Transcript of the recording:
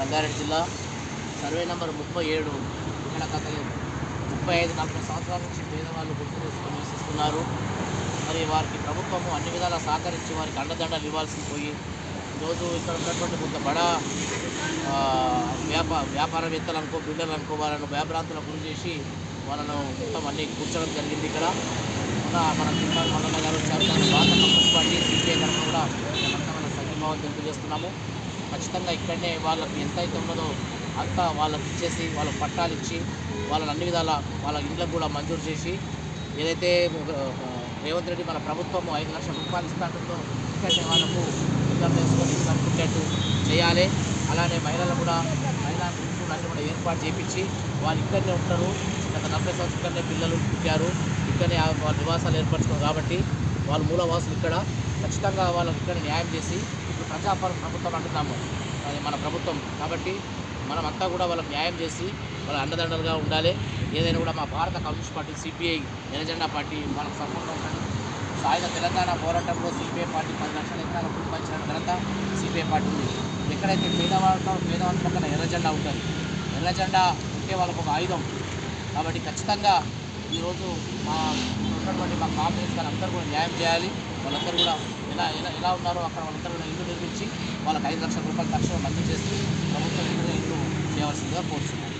రంగారెడ్డి జిల్లా. Survey number ముప్పై ఏడు ఇక్కడ గత ముప్పై ఐదు నలభై సంవత్సరాల నుంచి పేదవాళ్ళు గుర్తు చేసుకొని నివసిస్తున్నారు. మరి వారికి ప్రభుత్వము అన్ని విధాలా సహకరించి వారికి అండదండలు ఇవ్వాల్సి పోయి రోజు ఇక్కడ ఉన్నటువంటి కొంత బడా వ్యాపార వ్యాపా వ్యాపారవేత్తలు అనుకో బిల్డర్లు అనుకో వాళ్ళను భయభ్రాంతులకు గురి చేసి వాళ్ళను మొత్తం అన్ని కూర్చోడం జరిగింది ఇక్కడ. మన మన తిరుమల మల్లన్న గారు వచ్చారు దాని భారత కమ్యూనిస్ట్ పార్టీ సిపిఐ తరఫున కూడా మేమంతా మన సంఘీభావం తెలియజేస్తున్నాము. ఖచ్చితంగా ఇక్కడనే వాళ్ళకి ఎంత అయితే ఉన్నదో అంతా వాళ్ళకి ఇచ్చేసి వాళ్ళకి పట్టాలు ఇచ్చి వాళ్ళని అన్ని విధాల వాళ్ళ ఇండ్లకు కూడా మంజూరు చేసి ఏదైతే రేవంత్ రెడ్డి మన ప్రభుత్వం ఐదు లక్షల రూపాయలు ఇస్తాంటుందో ఇక్కడనే వాళ్ళకు ఇన్కమ్ తెలుసుకొని ఇన్కమ్ పుట్టేట్టు చేయాలి. అలానే మహిళలు కూడా మహిళా అన్ని కూడా ఏర్పాటు చేయించి వాళ్ళు ఇక్కడనే ఉంటారు. గత నలభై సంవత్సరాలు ఇక్కడనే పిల్లలు పుట్టారు. ఇక్కడనే వాళ్ళ నివాసాలు ఏర్పరచుకోరు కాబట్టి వాళ్ళ మూలవాసులు ఇక్కడ. ఖచ్చితంగా వాళ్ళకి ఇక్కడ న్యాయం చేసి ఇప్పుడు ప్రజాపరం ప్రభుత్వం అంటున్నాము. అది మన ప్రభుత్వం. కాబట్టి మనమంతా కూడా వాళ్ళకి న్యాయం చేసి వాళ్ళ అండదండలుగా ఉండాలి. ఏదైనా కూడా మా భారత కమ్యూనిస్ట్ పార్టీ సిపిఐ జనజెండా పార్టీ మనకు సపోర్ట్గా ఉంటుంది సాయుధ తెలంగాణ పోరాటంలో సిపిఐ పార్టీ పది లక్షల ఎకరాల భూమి పంచిన ఘనత సిపిఐ పార్టీ ఉంది. ఎక్కడైతే పేదవాళ్ళతో పేదవాళ్ళ పక్కన ఎర్రజెండా ఉంటుంది. ఎర్రజెండా ఉంటే వాళ్ళకు ఒక ఆయుధం. కాబట్టి ఖచ్చితంగా ఈరోజు మా ఉన్నటువంటి మా కాంగ్రెస్ గారు అందరూ కూడా న్యాయం చేయాలి. వాళ్ళందరూ కూడా ఎలా ఎలా ఎలా ఉన్నారో అక్కడ వాళ్ళందరూ కూడా ఇల్లు నిర్మించి వాళ్ళకి ఐదు లక్షల రూపాయలు తక్షణం మంజూరు చేసి ప్రభుత్వం ఇల్లు చేయవలసిందిగా కోరుతున్నాను